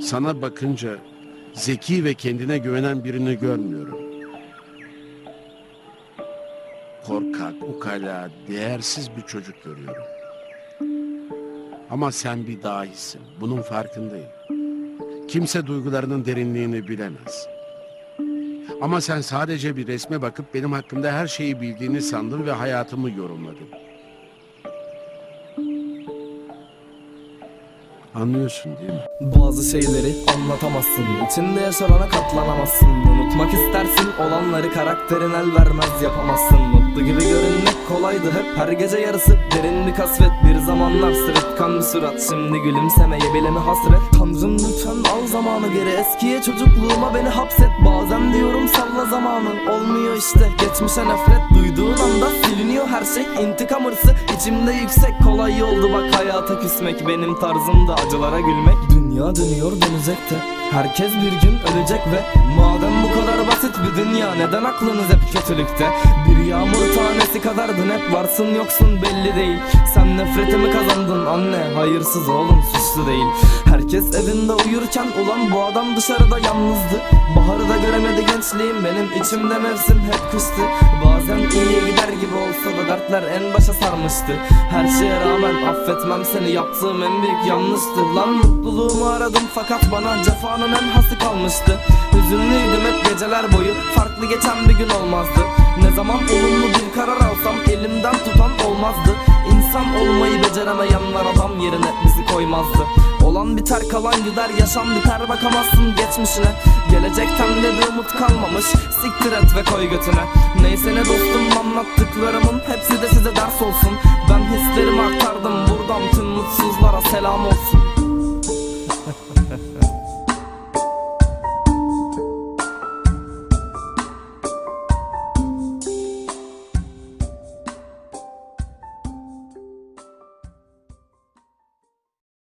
Sana bakınca zeki ve kendine güvenen birini görmüyorum. Korkak, ukala, değersiz bir çocuk görüyorum. Ama sen bir dahisin. Bunun farkındayım. Kimse duygularının derinliğini bilemez. Ama sen sadece bir resme bakıp benim hakkımda her şeyi bildiğini sandın ve hayatımı yorumladın. Anlıyorsun değil mi? Bazı şeyleri anlatamazsın İçinde yaşanana katlanamazsın. Unutmak istersin olanları karakterin el vermez yapamazsın. Mutlu gibi görünmek kolaydı hep her gece yarısı Derin bir kasvet. Bir zamanlar sırıtkan bir surat Şimdi gülümsemeye bile mi hasret? Tanrım lütfen al zamanı geri eskiye çocukluğuma beni hapset. Bazen diyorum salla zamanı olmuyor işte Geçmişe nefret. Siliniyor her şey İntikam hırsı. İçimde yüksek kolay oldu bak hayata küsmek. Benim tarzımda acılara gülmek. Dünya dönüyor dönecek de. Herkes bir gün ölecek ve Madem bu kadar basit bir dünya. Neden aklınız hep kötülükte? Bir yağmur tanesi kadardın hep varsın yoksun belli değil. Sen nefretimi kazandın anne Hayırsız oğlum suçlu değil. Herkes evinde uyurken ulan bu adam dışarıda yalnızdı. Baharı da göremedi gençliğim benim içimde mevsim hep kıştı Bazen iyiye gider gibi olsa da dertler en başa sarmıştı. Her şeye rağmen affetmem seni yaptığım en büyük yanlıştı. Lan mutluluğumu aradım fakat bana cefanın en hası kalmıştı Hüzünlüydüm hep geceler boyu. Farklı geçen bir gün olmazdı. Ne zaman olumlu bir karar alsam elimden tutan olmazdı. İnsan olmayı beceremeyenler adam yerine bizi koymazdı. Olan biter kalan gider yaşam biter bakamazsın geçmişine. Gelecekten de bir umut kalmamış Siktir et ve koy götüne. Neyse ne dostum anlattıklarımın Hepsi de size ders olsun. Ben hislerimi aktardım buradan tüm mutsuzlara selam olsun